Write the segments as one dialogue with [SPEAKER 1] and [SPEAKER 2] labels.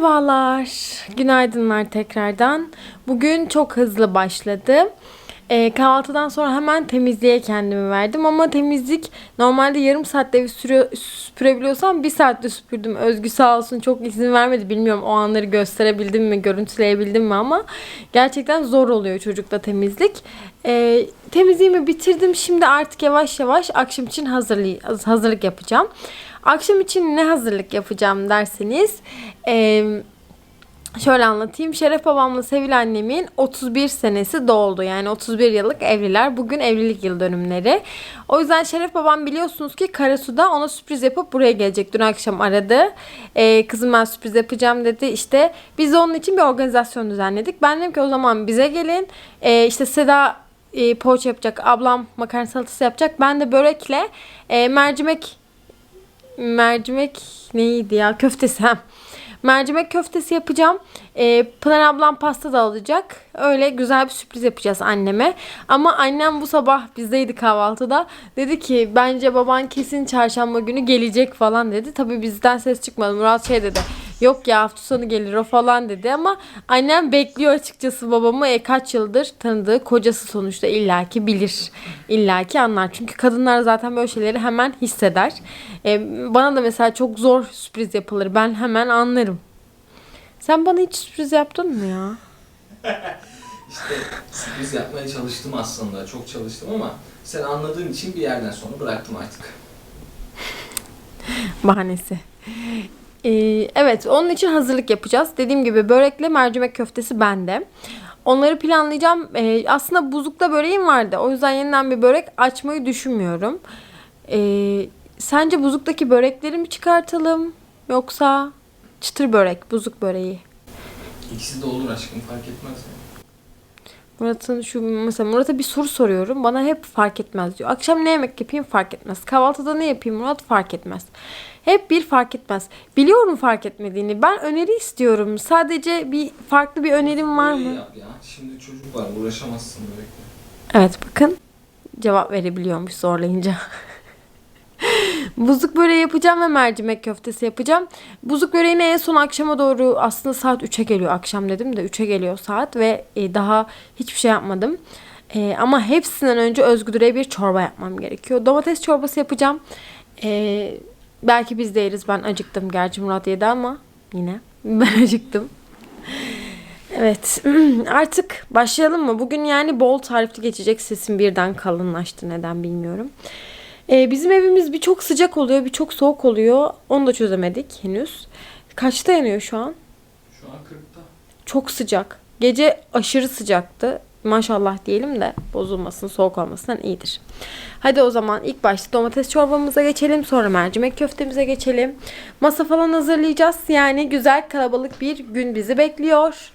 [SPEAKER 1] Merhabalar, günaydınlar tekrardan. Bugün çok hızlı başladı. Ee, kahvaltıdan sonra hemen temizliğe kendimi verdim ama temizlik normalde yarım saatte evi sürüyor, süpürebiliyorsam bir saatte süpürdüm. Özgü sağ olsun çok izin vermedi. Bilmiyorum o anları gösterebildim mi, görüntüleyebildim mi ama gerçekten zor oluyor çocukla temizlik. Ee, temizliğimi bitirdim. Şimdi artık yavaş yavaş akşam için hazırlı- hazırlık yapacağım. Akşam için ne hazırlık yapacağım derseniz... eee Şöyle anlatayım. Şeref babamla Sevil annemin 31 senesi doldu. Yani 31 yıllık evliler. Bugün evlilik yıl dönümleri. O yüzden Şeref babam biliyorsunuz ki Karasu'da ona sürpriz yapıp buraya gelecek. Dün akşam aradı. Ee, kızım ben sürpriz yapacağım dedi. İşte biz de onun için bir organizasyon düzenledik. Ben dedim ki o zaman bize gelin. Ee, işte Seda e, poğaça yapacak. Ablam makarna salatası yapacak. Ben de börekle e, mercimek mercimek neydi ya köftesi ha. Mercimek köftesi yapacağım. Ee, Pınar ablam pasta da alacak. Öyle güzel bir sürpriz yapacağız anneme. Ama annem bu sabah bizdeydi kahvaltıda. Dedi ki bence baban kesin çarşamba günü gelecek falan dedi. Tabii bizden ses çıkmadı. Murat şey dedi. Yok ya hafta sonu gelir o falan dedi ama annem bekliyor açıkçası babamı. E, kaç yıldır tanıdığı kocası sonuçta illaki bilir. illaki anlar. Çünkü kadınlar zaten böyle şeyleri hemen hisseder. E, bana da mesela çok zor sürpriz yapılır. Ben hemen anlarım. Sen bana hiç sürpriz yaptın mı ya?
[SPEAKER 2] İşte sürpriz yapmaya çalıştım aslında. Çok çalıştım ama sen anladığın için bir yerden sonra bıraktım artık.
[SPEAKER 1] Bahanesi. Ee, evet onun için hazırlık yapacağız. Dediğim gibi börekle mercimek köftesi bende. Onları planlayacağım. Ee, aslında buzlukta böreğim vardı. O yüzden yeniden bir börek açmayı düşünmüyorum. Ee, sence buzluktaki börekleri mi çıkartalım? Yoksa çıtır börek, buzluk böreği.
[SPEAKER 2] İkisi de olur aşkım fark etmez. Yani.
[SPEAKER 1] Murat'ın şu mesela Murat'a bir soru soruyorum. Bana hep fark etmez diyor. Akşam ne yemek yapayım fark etmez. Kahvaltıda ne yapayım Murat fark etmez. Hep bir fark etmez. Biliyorum fark etmediğini. Ben öneri istiyorum. Sadece bir farklı bir önerim var mı?
[SPEAKER 2] yap ya. Şimdi çocuk var uğraşamazsın böylelikle.
[SPEAKER 1] Evet bakın. Cevap verebiliyormuş zorlayınca. Buzluk böreği yapacağım ve mercimek köftesi yapacağım. Buzluk böreğini en son akşama doğru aslında saat 3'e geliyor akşam dedim de 3'e geliyor saat ve e, daha hiçbir şey yapmadım. E, ama hepsinden önce Özgür'e bir çorba yapmam gerekiyor. Domates çorbası yapacağım. E, belki biz de yeriz. Ben acıktım. Gerçi Murat yedi ama yine ben acıktım. Evet artık başlayalım mı? Bugün yani bol tarifli geçecek sesim birden kalınlaştı neden bilmiyorum. Ee, bizim evimiz bir çok sıcak oluyor bir çok soğuk oluyor. Onu da çözemedik henüz. Kaçta yanıyor şu an?
[SPEAKER 2] Şu an 40'ta.
[SPEAKER 1] Çok sıcak. Gece aşırı sıcaktı. Maşallah diyelim de bozulmasın, soğuk olmasından iyidir. Hadi o zaman ilk başta domates çorbamıza geçelim. Sonra mercimek köftemize geçelim. Masa falan hazırlayacağız. Yani güzel kalabalık bir gün bizi bekliyor.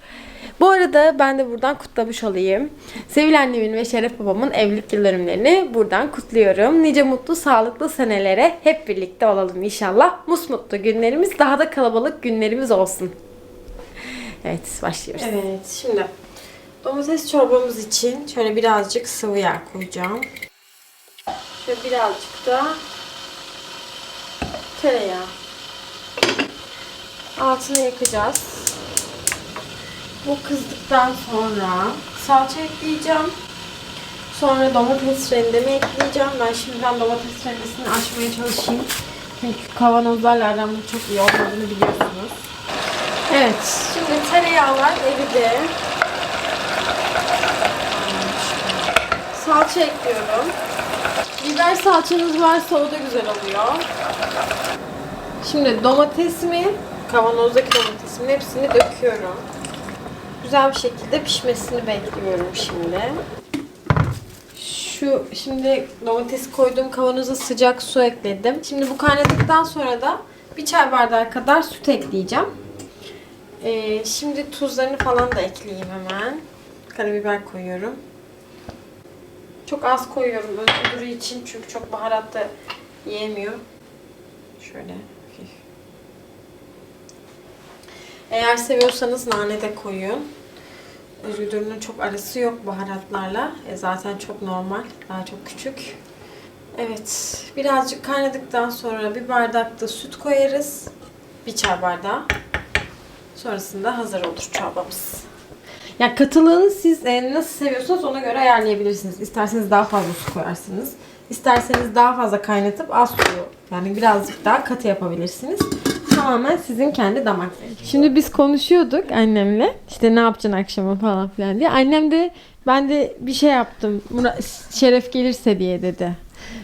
[SPEAKER 1] Bu arada ben de buradan kutlamış olayım. Sevil annemin ve Şeref babamın evlilik yıl dönümlerini buradan kutluyorum. Nice mutlu, sağlıklı senelere hep birlikte olalım inşallah. Musmutlu günlerimiz, daha da kalabalık günlerimiz olsun. Evet, başlıyoruz. Evet, şimdi domates çorbamız için şöyle birazcık sıvı yağ koyacağım. Şöyle birazcık da tereyağı. Altını yakacağız. Bu kızdıktan sonra salça ekleyeceğim. Sonra domates rendemi ekleyeceğim. Ben şimdiden domates rendesini açmaya çalışayım. Çünkü kavanozlarla aramda çok iyi olmadığını biliyorsunuz. Evet, şimdi tereyağlar eridi. Salça ekliyorum. Biber salçanız varsa o da güzel oluyor. Şimdi domatesimi, kavanozdaki domatesimin hepsini döküyorum. Güzel bir şekilde pişmesini bekliyorum şimdi. Şu şimdi domates koyduğum kavanoza sıcak su ekledim. Şimdi bu kaynadıktan sonra da bir çay bardağı kadar süt ekleyeceğim. Ee, şimdi tuzlarını falan da ekleyeyim hemen. Karabiber koyuyorum. Çok az koyuyorum özgürlüğü için çünkü çok baharat da yiyemiyor. Şöyle hafif. Eğer seviyorsanız nane de koyun. Özgürlüğünün çok arası yok baharatlarla. E zaten çok normal. Daha çok küçük. Evet. Birazcık kaynadıktan sonra bir bardak da süt koyarız. Bir çay bardağı. Sonrasında hazır olur çorbamız. Ya katılığını siz e, nasıl seviyorsanız ona göre ayarlayabilirsiniz. İsterseniz daha fazla su koyarsınız. İsterseniz daha fazla kaynatıp az suyu yani birazcık daha katı yapabilirsiniz. Tamamen sizin kendi damak zevkiniz. Şimdi biz konuşuyorduk annemle. İşte ne yapacaksın akşama falan filan diye. Annem de ben de bir şey yaptım. Murat, Şeref gelirse diye dedi.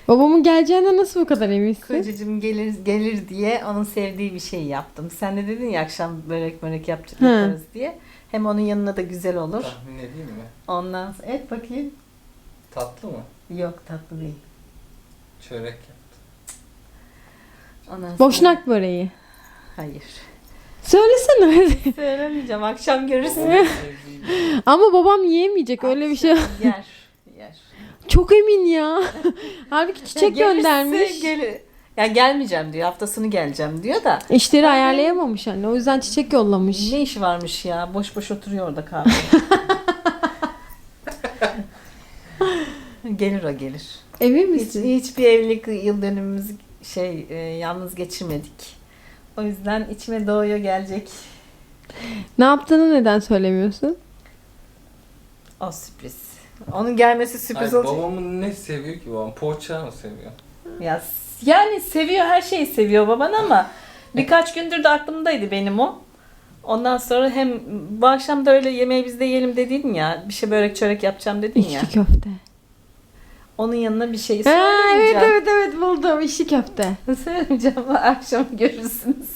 [SPEAKER 1] Babamın geleceğinden nasıl bu kadar eminsin?
[SPEAKER 3] Kocacığım gelir gelir diye onun sevdiği bir şey yaptım. Sen de dedin ya akşam börek börek yapacak yaparız diye. Hem onun yanına da güzel olur.
[SPEAKER 2] Tahmin edeyim mi?
[SPEAKER 3] Ondan sonra et bakayım.
[SPEAKER 2] Tatlı mı?
[SPEAKER 3] Yok tatlı değil.
[SPEAKER 2] Çörek yaptım.
[SPEAKER 3] Ondan sonra-
[SPEAKER 1] Boşnak böreği.
[SPEAKER 3] Hayır.
[SPEAKER 1] Söylesene.
[SPEAKER 3] Söylemeyeceğim akşam görürsün.
[SPEAKER 1] Ama babam yiyemeyecek öyle bir şey.
[SPEAKER 3] Yer. Yer.
[SPEAKER 1] Çok emin ya. Halbuki çiçek
[SPEAKER 3] Ya
[SPEAKER 1] göndermiş.
[SPEAKER 3] Gel ya gelmeyeceğim diyor. Haftasını geleceğim diyor da.
[SPEAKER 1] İşleri ayarlayamamış anne. O yüzden çiçek yollamış.
[SPEAKER 3] Ne işi varmış ya? Boş boş oturuyor orada kahve. gelir o gelir.
[SPEAKER 1] Emin
[SPEAKER 3] Hiç,
[SPEAKER 1] misin?
[SPEAKER 3] hiçbir evlilik yıl dönümümüzü şey e, yalnız geçirmedik. O yüzden içime doğuyor gelecek.
[SPEAKER 1] Ne yaptığını neden söylemiyorsun?
[SPEAKER 3] O sürpriz. Onun gelmesi sürpriz
[SPEAKER 2] Ay,
[SPEAKER 3] olacak.
[SPEAKER 2] babamın ne seviyor ki babam? Poğaça mı seviyor?
[SPEAKER 3] Ya, yani seviyor her şeyi seviyor baban ama birkaç gündür de aklımdaydı benim o. Ondan sonra hem bu akşam da öyle yemeği biz de yiyelim dedin ya. Bir şey börek çörek yapacağım dedin ya.
[SPEAKER 1] İçli köfte.
[SPEAKER 3] Onun yanına bir şey
[SPEAKER 1] Ha, evet
[SPEAKER 3] söylemeyeceğim.
[SPEAKER 1] evet evet buldum. İçli köfte.
[SPEAKER 3] Söylemeyeceğim ama akşam görürsünüz.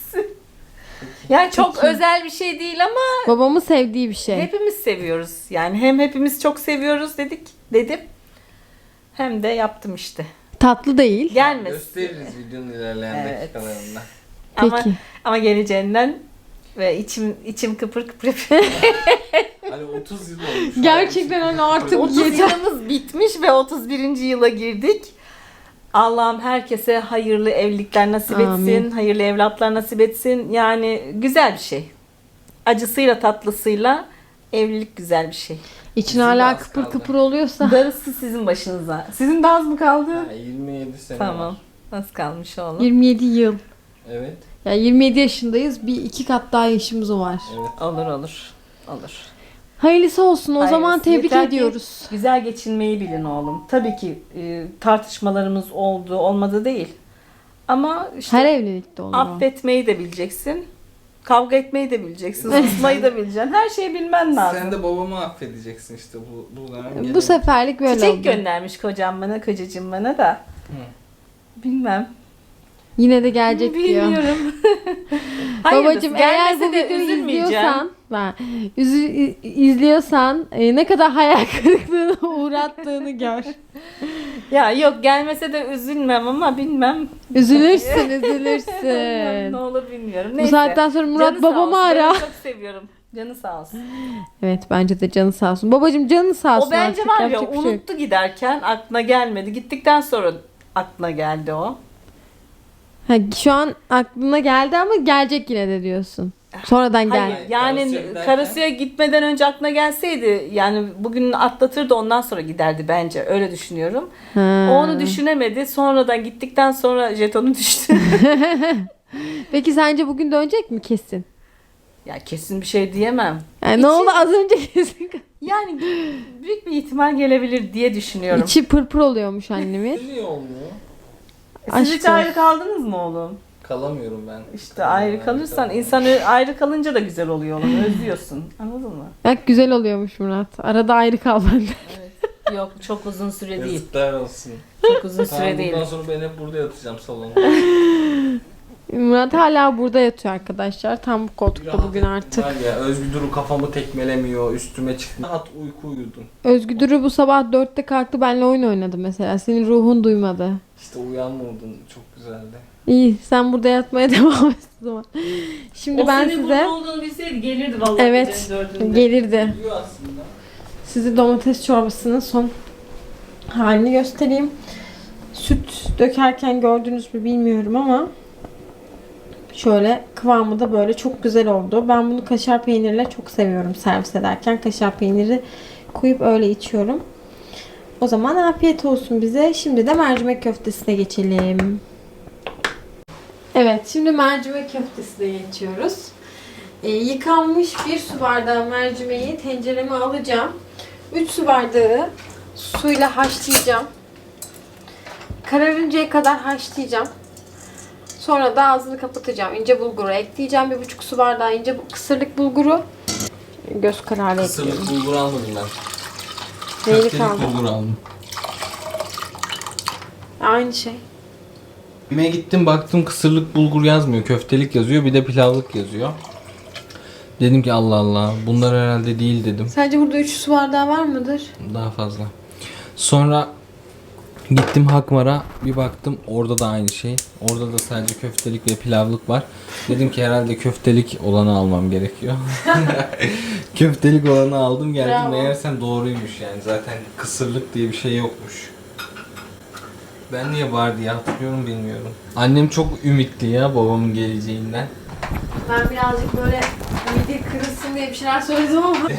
[SPEAKER 3] Yani çok
[SPEAKER 1] Peki.
[SPEAKER 3] özel bir şey değil ama
[SPEAKER 1] Babamın sevdiği bir şey.
[SPEAKER 3] hepimiz seviyoruz. Yani hem hepimiz çok seviyoruz dedik dedim. Hem de yaptım işte.
[SPEAKER 1] Tatlı değil.
[SPEAKER 3] Gelmesin.
[SPEAKER 2] Gösteririz videonun ilerleyen
[SPEAKER 3] Evet.
[SPEAKER 2] dakikalarında.
[SPEAKER 3] Ama
[SPEAKER 1] Peki.
[SPEAKER 3] ama geleceğinden ve içim içim kıpır kıpır yapıyor.
[SPEAKER 2] Hani 30 yıl olmuş.
[SPEAKER 1] Gerçekten hani artık
[SPEAKER 3] 30
[SPEAKER 1] yeter.
[SPEAKER 3] yılımız bitmiş ve 31. yıla girdik. Allah'ım herkese hayırlı evlilikler nasip etsin,
[SPEAKER 1] Amin.
[SPEAKER 3] hayırlı evlatlar nasip etsin. Yani güzel bir şey. Acısıyla tatlısıyla evlilik güzel bir şey.
[SPEAKER 1] İçin
[SPEAKER 2] Bizim
[SPEAKER 1] hala
[SPEAKER 2] az
[SPEAKER 1] kıpır
[SPEAKER 2] kaldı.
[SPEAKER 1] kıpır oluyorsa.
[SPEAKER 3] Darısı sizin başınıza. Sizin de az mı kaldı?
[SPEAKER 2] Ha, 27 sene
[SPEAKER 3] Tamam.
[SPEAKER 2] var.
[SPEAKER 3] Nasıl kalmış oğlum?
[SPEAKER 1] 27 yıl.
[SPEAKER 2] Evet.
[SPEAKER 1] Ya 27 yaşındayız. Bir iki kat daha yaşımız var.
[SPEAKER 2] Evet.
[SPEAKER 3] Olur olur. Olur.
[SPEAKER 1] Hayırlısı olsun. O
[SPEAKER 3] Hayırlısı.
[SPEAKER 1] zaman tebrik
[SPEAKER 3] Yeter ki-
[SPEAKER 1] ediyoruz.
[SPEAKER 3] Güzel geçinmeyi bilin oğlum. Tabii ki e, tartışmalarımız oldu, olmadı değil. Ama işte
[SPEAKER 1] Her evlilikte olur. o.
[SPEAKER 3] affetmeyi de bileceksin. Kavga etmeyi de bileceksin. Susmayı da bileceksin. Her şeyi bilmen lazım.
[SPEAKER 2] Sen de babamı affedeceksin işte bu, bu dönem.
[SPEAKER 1] Bu
[SPEAKER 2] gelemedi.
[SPEAKER 1] seferlik böyle
[SPEAKER 3] Çiçek
[SPEAKER 1] oldu.
[SPEAKER 3] göndermiş kocam bana, kocacığım bana da. Bilmem.
[SPEAKER 1] Yine de gelecek diyor.
[SPEAKER 3] Bilmiyorum.
[SPEAKER 1] Babacım eğer bu
[SPEAKER 3] de
[SPEAKER 1] videoyu izliyorsan, ben, üzü- izliyorsan e, ne kadar hayal kırıklığına uğrattığını gör.
[SPEAKER 3] Ya yok gelmese de üzülmem ama bilmem.
[SPEAKER 1] Üzülürsün, üzülürsün.
[SPEAKER 3] ne olur bilmiyorum.
[SPEAKER 1] Bu
[SPEAKER 3] Neyse.
[SPEAKER 1] saatten sonra Murat
[SPEAKER 3] Canı
[SPEAKER 1] babamı
[SPEAKER 3] olsun.
[SPEAKER 1] ara.
[SPEAKER 3] Çok seviyorum. Canı sağ olsun.
[SPEAKER 1] Evet bence de canı sağ olsun. Babacım canı sağ olsun
[SPEAKER 3] O bence
[SPEAKER 1] artık.
[SPEAKER 3] var ya
[SPEAKER 1] yapacak şey
[SPEAKER 3] unuttu giderken aklına gelmedi. Gittikten sonra aklına geldi o.
[SPEAKER 1] Ha, şu an aklına geldi ama gelecek yine de diyorsun. Sonradan gel.
[SPEAKER 3] Hayır yani
[SPEAKER 2] Karasu'ya giderken-
[SPEAKER 3] Karasu'ya gitmeden önce aklına gelseydi yani bugün atlatırdı ondan sonra giderdi bence öyle düşünüyorum.
[SPEAKER 1] Ha.
[SPEAKER 3] O onu düşünemedi sonradan gittikten sonra jetonu düştü.
[SPEAKER 1] Peki sence bugün dönecek mi kesin?
[SPEAKER 3] ya kesin bir şey diyemem.
[SPEAKER 1] Yani
[SPEAKER 3] İçi-
[SPEAKER 1] ne oldu az önce kesin.
[SPEAKER 3] Yani büyük bir ihtimal gelebilir diye düşünüyorum.
[SPEAKER 1] İçi pırpır oluyormuş annemin.
[SPEAKER 2] Niye olmuyor?
[SPEAKER 3] Siz hiç
[SPEAKER 1] Aşkım.
[SPEAKER 3] ayrı kaldınız mı oğlum?
[SPEAKER 2] Kalamıyorum ben.
[SPEAKER 3] İşte ayrı kalırsan insan ö- ayrı kalınca da güzel oluyor oğlum. Özlüyorsun. Anladın mı?
[SPEAKER 1] Bak güzel oluyormuş Murat. Arada ayrı kal bende.
[SPEAKER 3] Yok çok uzun süre değil.
[SPEAKER 2] Yazıklar olsun.
[SPEAKER 3] Çok uzun
[SPEAKER 2] Tamam
[SPEAKER 3] süre değil.
[SPEAKER 2] bundan sonra ben hep burada yatacağım salonda.
[SPEAKER 1] Murat hala burada yatıyor arkadaşlar. Tam bu koltukta bugün artık.
[SPEAKER 2] Var ya Özgür Duru kafamı tekmelemiyor, üstüme çıktı. Rahat uyku uyudum.
[SPEAKER 1] Özgü Duru bu sabah 4'te kalktı benimle oyun oynadı mesela. Senin ruhun duymadı.
[SPEAKER 2] İşte uyanmadın çok güzeldi.
[SPEAKER 1] İyi sen burada yatmaya devam et o zaman. Şimdi
[SPEAKER 3] o
[SPEAKER 1] ben
[SPEAKER 3] senin
[SPEAKER 1] size
[SPEAKER 3] burada olduğunu bilseydi gelirdi vallahi.
[SPEAKER 1] Evet.
[SPEAKER 3] gecenin dördünde.
[SPEAKER 1] gelirdi.
[SPEAKER 2] Uyuyor aslında.
[SPEAKER 1] Size domates çorbasının son halini göstereyim. Süt dökerken gördünüz mü bilmiyorum ama şöyle kıvamı da böyle çok güzel oldu. Ben bunu kaşar peynirle çok seviyorum servis ederken. Kaşar peyniri koyup öyle içiyorum. O zaman afiyet olsun bize. Şimdi de mercimek köftesine geçelim. Evet, şimdi mercimek köftesine geçiyoruz. e, yıkanmış bir su bardağı mercimeği tencereme alacağım. 3 su bardağı suyla haşlayacağım. Kararıncaya kadar haşlayacağım. Sonra da ağzını kapatacağım. İnce bulguru ekleyeceğim. Bir buçuk su bardağı ince bu- kısırlık bulguru. Göz kararı ekliyorum.
[SPEAKER 2] Kısırlık bulgur almadım ben.
[SPEAKER 1] Neyli
[SPEAKER 2] Köftelik
[SPEAKER 1] kaldı?
[SPEAKER 2] bulgur aldım.
[SPEAKER 1] Aynı şey.
[SPEAKER 2] Yemeğe gittim baktım kısırlık bulgur yazmıyor. Köftelik yazıyor bir de pilavlık yazıyor. Dedim ki Allah Allah bunlar herhalde değil dedim.
[SPEAKER 1] Sence burada 3 su bardağı var mıdır?
[SPEAKER 2] Daha fazla. Sonra gittim Hakmar'a bir baktım orada da aynı şey. Orada da sadece köftelik ve pilavlık var. Dedim ki herhalde köftelik olanı almam gerekiyor. köftelik olanı aldım geldim
[SPEAKER 1] Bravo.
[SPEAKER 2] meğersem doğruymuş yani zaten kısırlık diye bir şey yokmuş. Ben niye var diye hatırlıyorum bilmiyorum. Annem çok ümitli ya babamın geleceğinden.
[SPEAKER 1] Ben birazcık böyle mide kırılsın diye bir şeyler söyledim ama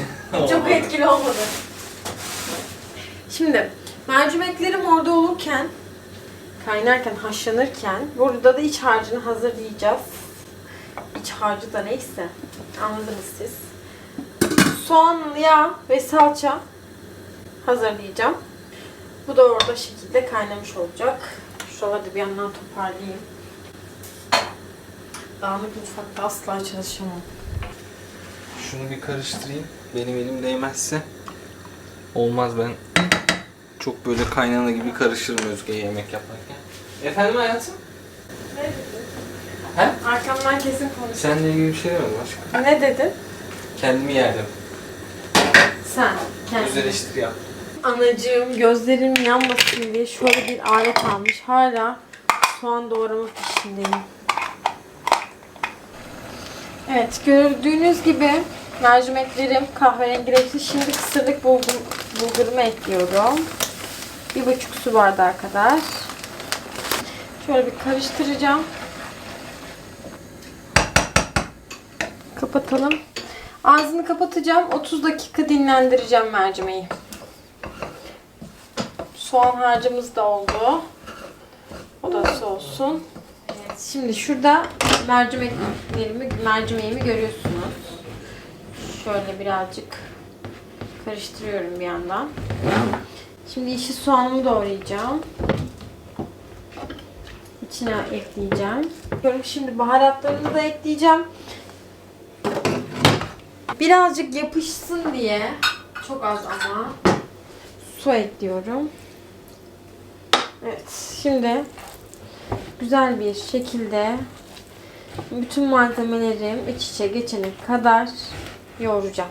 [SPEAKER 1] çok etkili olmadı. Şimdi mercimeklerim orada olurken kaynarken, haşlanırken burada da iç harcını hazırlayacağız. İç harcı da neyse anladınız siz. Soğan, yağ ve salça hazırlayacağım. Bu da orada şekilde kaynamış olacak. Şuraları da bir yandan toparlayayım. Dağınık mutfakta asla çalışamam.
[SPEAKER 2] Şunu bir karıştırayım. Benim elim değmezse olmaz ben. Çok böyle kaynana gibi karışırım Özge yemek yaparken. Efendim hayatım?
[SPEAKER 1] Ne dedin?
[SPEAKER 2] He?
[SPEAKER 1] Arkamdan kesin konuş.
[SPEAKER 2] Seninle ilgili bir şey demedim aşkım.
[SPEAKER 1] Ne dedin?
[SPEAKER 2] Kendimi yerdim.
[SPEAKER 1] Sen.
[SPEAKER 2] Güzel
[SPEAKER 1] Kendin.
[SPEAKER 2] eleştiri yap.
[SPEAKER 1] Anacığım gözlerim yanmasın diye şöyle bir alet almış. Hala soğan doğrama peşindeyim. Evet gördüğünüz gibi mercimeklerim kahverengileşti. Şimdi kısırlık bulgur, bulgurumu ekliyorum. Bir buçuk su bardağı kadar. Şöyle bir karıştıracağım. Kapatalım. Ağzını kapatacağım. 30 dakika dinlendireceğim mercimeği. Soğan harcımız da oldu. O da soğusun. Evet, şimdi şurada mercimeklerimi, mercimeğimi görüyorsunuz. Şöyle birazcık karıştırıyorum bir yandan. Şimdi yeşil soğanımı doğrayacağım. İçine ekleyeceğim. Şimdi baharatlarını da ekleyeceğim. Birazcık yapışsın diye çok az ama su ekliyorum. Evet, şimdi güzel bir şekilde bütün malzemelerim iç içe geçene kadar yoğuracağım.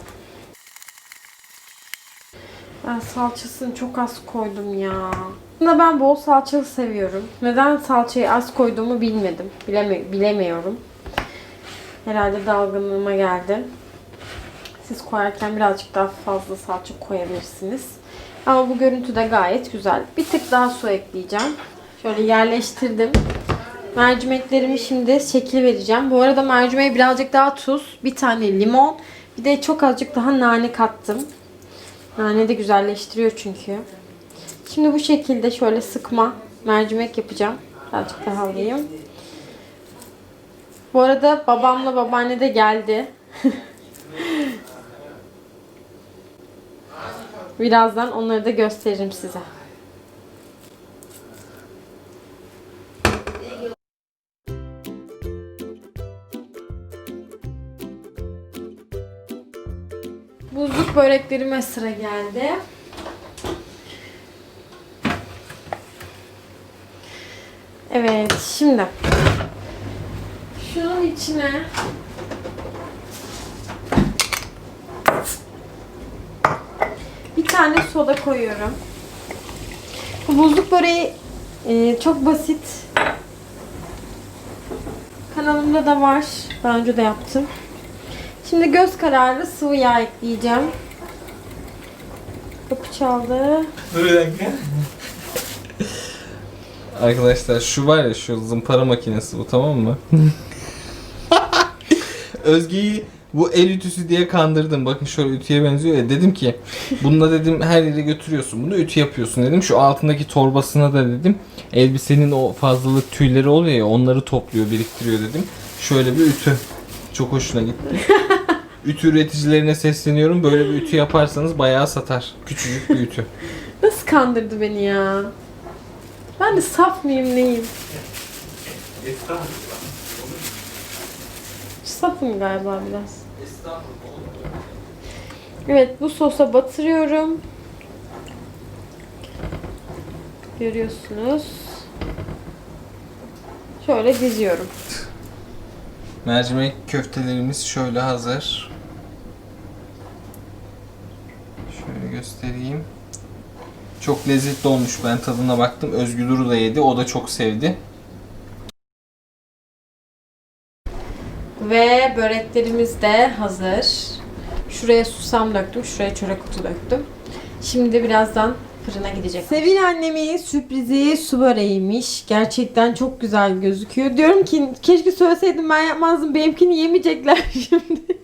[SPEAKER 1] Ben salçasını çok az koydum ya. Aslında ben bol salçalı seviyorum. Neden salçayı az koyduğumu bilmedim. Bileme bilemiyorum. Herhalde dalgınlığıma geldi. Siz koyarken birazcık daha fazla salça koyabilirsiniz. Ama bu görüntü de gayet güzel. Bir tık daha su ekleyeceğim. Şöyle yerleştirdim. Mercimeklerimi şimdi şekil vereceğim. Bu arada mercimeğe birazcık daha tuz, bir tane limon, bir de çok azıcık daha nane kattım. Nane de güzelleştiriyor çünkü. Şimdi bu şekilde şöyle sıkma mercimek yapacağım. Birazcık daha alayım. Bu arada babamla babaanne de geldi. Birazdan onları da gösteririm size. Böreklerime sıra geldi. Evet, şimdi şunun içine bir tane soda koyuyorum. Bu buzluk böreği e, çok basit. Kanalımda da var. Daha önce de yaptım. Şimdi göz kararı sıvı yağ ekleyeceğim. Kapı çaldı.
[SPEAKER 2] Dur bir dakika. Arkadaşlar şu var ya şu zımpara makinesi bu tamam mı? Özge'yi bu el ütüsü diye kandırdım. Bakın şöyle ütüye benziyor ya. Dedim ki bununla dedim her yere götürüyorsun. Bunu ütü yapıyorsun dedim. Şu altındaki torbasına da dedim. Elbisenin o fazlalık tüyleri oluyor ya onları topluyor biriktiriyor dedim. Şöyle bir ütü. Çok hoşuna gitti. ütü üreticilerine sesleniyorum. Böyle bir ütü yaparsanız bayağı satar. Küçücük bir ütü.
[SPEAKER 1] Nasıl kandırdı beni ya? Ben de saf mıyım neyim? Safım galiba biraz. Evet bu sosa batırıyorum. Görüyorsunuz. Şöyle diziyorum.
[SPEAKER 2] Mercimek köftelerimiz şöyle hazır. Şöyle göstereyim. Çok lezzetli olmuş. Ben tadına baktım. Özgür Duru da yedi. O da çok sevdi.
[SPEAKER 1] Ve böreklerimiz de hazır. Şuraya susam döktüm, şuraya çörek otu döktüm. Şimdi birazdan fırına gidecek. Sevil annemin sürprizi su böreğiymiş. Gerçekten çok güzel gözüküyor. Diyorum ki keşke söyleseydim ben yapmazdım. Benimkini yemeyecekler şimdi.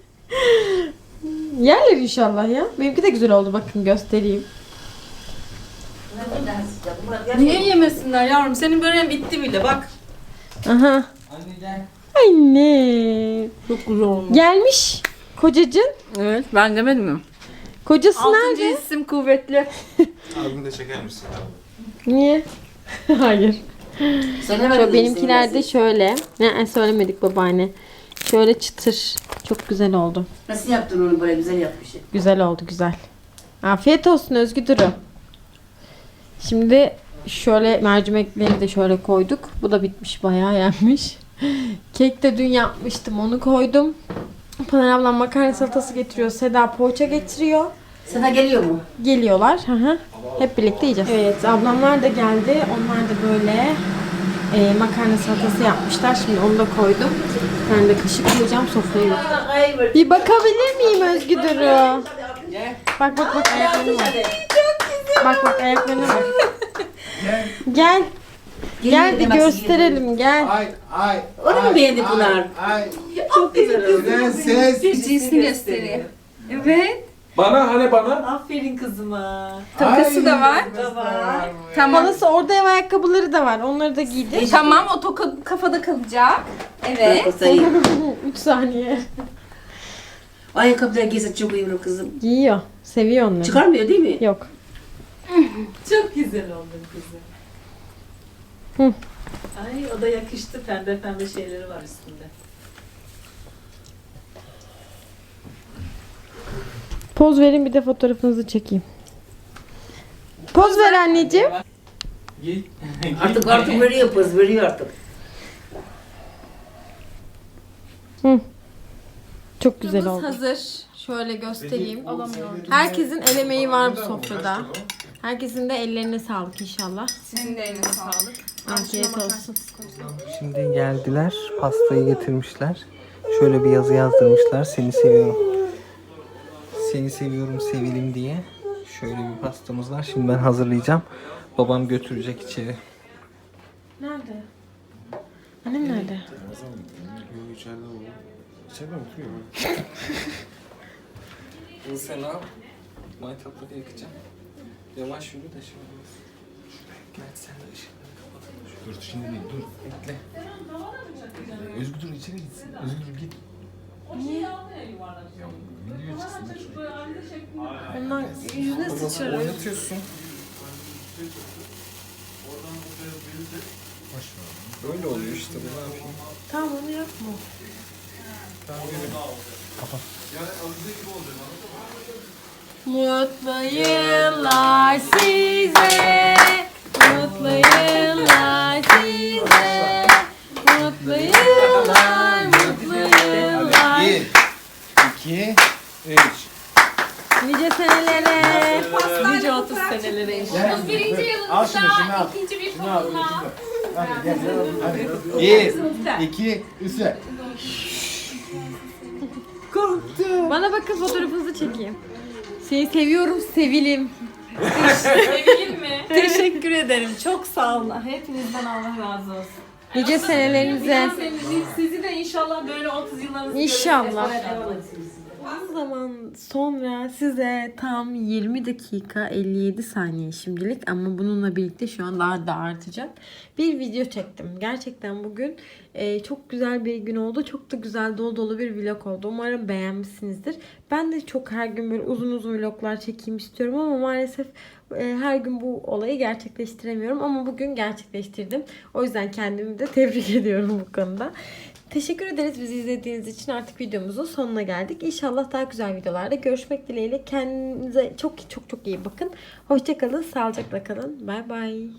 [SPEAKER 1] Yerler inşallah ya. Benimki de güzel oldu bakın göstereyim.
[SPEAKER 3] Niye yemesinler yavrum? Senin böreğin bitti bile bak.
[SPEAKER 1] Aha.
[SPEAKER 2] Anne gel.
[SPEAKER 1] Anne.
[SPEAKER 3] Çok güzel olmuş.
[SPEAKER 1] Gelmiş kocacın.
[SPEAKER 3] Evet ben demedim mi?
[SPEAKER 1] Kocası
[SPEAKER 3] Altıncı
[SPEAKER 1] nerede?
[SPEAKER 3] isim kuvvetli.
[SPEAKER 4] Abini de çeker misin?
[SPEAKER 1] Niye? Hayır.
[SPEAKER 5] Söylemedim
[SPEAKER 1] Şöyle benimkiler de şöyle. Ne söylemedik babaanne. Şöyle çıtır. Çok güzel oldu.
[SPEAKER 5] Nasıl yaptın onu böyle güzel yapmışsın.
[SPEAKER 1] Güzel oldu güzel. Afiyet olsun Özgü Duru. Şimdi şöyle mercimekleri de şöyle koyduk. Bu da bitmiş bayağı yenmiş. Kek de dün yapmıştım onu koydum. Pınar ablam makarna salatası getiriyor. Seda poğaça getiriyor.
[SPEAKER 5] Sana geliyor mu?
[SPEAKER 1] Geliyorlar. Hı hı. Hep birlikte yiyeceğiz. Evet ablamlar da geldi. Onlar da böyle e, makarna salatası yapmışlar. Şimdi onu da koydum. Ben de kaşık koyacağım sofraya. Bir bakabilir miyim Özgü Duru? Bak bak bak ayaklarına bak. Bak bak ayaklarına bak. Gel. Gel de gösterelim gel.
[SPEAKER 4] Ay ay.
[SPEAKER 5] Onu mu
[SPEAKER 4] ay,
[SPEAKER 5] beğendi
[SPEAKER 4] ay,
[SPEAKER 5] Pınar?
[SPEAKER 4] Ay.
[SPEAKER 5] Çok güzel oldu.
[SPEAKER 4] Prenses.
[SPEAKER 3] Cinsini gösteriyor. Evet.
[SPEAKER 4] Bana hani bana?
[SPEAKER 3] Aferin kızıma.
[SPEAKER 4] Takısı
[SPEAKER 6] da var.
[SPEAKER 4] var.
[SPEAKER 6] Tamam.
[SPEAKER 1] Halası orada ev ayakkabıları da var. Onları da giydir.
[SPEAKER 6] Tamam o toka kafada kalacak. Evet.
[SPEAKER 5] Göstereyim.
[SPEAKER 1] 3 saniye.
[SPEAKER 5] Ayakkabılar giyse çok iyi olur kızım.
[SPEAKER 1] Giyiyor. Seviyor onları.
[SPEAKER 5] Çıkarmıyor değil mi?
[SPEAKER 1] Yok.
[SPEAKER 3] Çok güzel oldun kızım.
[SPEAKER 1] Hı.
[SPEAKER 3] Ay o da yakıştı. Pembe pembe şeyleri var üstünde.
[SPEAKER 1] Poz verin bir de fotoğrafınızı çekeyim. Poz ver anneciğim.
[SPEAKER 5] Artık artık veriyor poz veriyor artık.
[SPEAKER 1] Çok güzel oldu.
[SPEAKER 6] Hazır.
[SPEAKER 1] Şöyle göstereyim. Herkesin el emeği var bu sofrada. Herkesin de ellerine sağlık inşallah.
[SPEAKER 6] Sizin de eline sağlık.
[SPEAKER 1] Afiyet olsun.
[SPEAKER 2] Şimdi geldiler. Pastayı getirmişler. Şöyle bir yazı yazdırmışlar. Seni seviyorum. Seni seviyorum sevilim diye. Şöyle bir pastamız var. Şimdi ben hazırlayacağım. Babam götürecek içeri.
[SPEAKER 1] Nerede? Annem nerede?
[SPEAKER 4] İçeride o. İçeride oturuyor?
[SPEAKER 2] Sen al. Maytapları yakacağım. Yavaş yürü de şimdi. Gel sen de ışıkları kapat.
[SPEAKER 4] Dur şimdi değil dur.
[SPEAKER 2] Bekle.
[SPEAKER 4] Özgür dur içeri gitsin. Özgür git. Niye? Ya video çıksın. da şuraya.
[SPEAKER 1] Ondan yüzüne sıçrar.
[SPEAKER 2] Oynatıyorsun. Böyle oluyor işte bu ne yapayım.
[SPEAKER 1] Tamam onu yapma. Mutlu yıllar size. Mutlu yıllar size. Mutlu yıllar, mutlu yıllar.
[SPEAKER 4] Bir, iki, üç.
[SPEAKER 1] Nice senelere.
[SPEAKER 3] Nice 30 senelere inşallah.
[SPEAKER 6] Birinci yılımızda
[SPEAKER 4] Al şunu, şunu al.
[SPEAKER 6] ikinci bir
[SPEAKER 4] Şunu al. Hadi gel. Hadi. Bir, iki, üç.
[SPEAKER 1] Bana bakın fotoğrafınızı çekeyim. Seni seviyorum sevilim.
[SPEAKER 6] Sevelim mi?
[SPEAKER 3] Teşekkür ederim. Çok sağ olun. Hepinizden Allah razı olsun.
[SPEAKER 1] Nice senelerinize.
[SPEAKER 3] Sizi de inşallah böyle 30 yıllarınızı
[SPEAKER 1] İnşallah. Uzun zaman sonra size tam 20 dakika 57 saniye şimdilik ama bununla birlikte şu an daha da artacak bir video çektim. Gerçekten bugün e, çok güzel bir gün oldu. Çok da güzel dolu dolu bir vlog oldu. Umarım beğenmişsinizdir. Ben de çok her gün böyle uzun uzun vloglar çekeyim istiyorum ama maalesef e, her gün bu olayı gerçekleştiremiyorum ama bugün gerçekleştirdim. O yüzden kendimi de tebrik ediyorum bu konuda. Teşekkür ederiz bizi izlediğiniz için. Artık videomuzun sonuna geldik. İnşallah daha güzel videolarda görüşmek dileğiyle. Kendinize çok çok çok iyi bakın. Hoşçakalın, sağlıcakla kalın. Bay bay.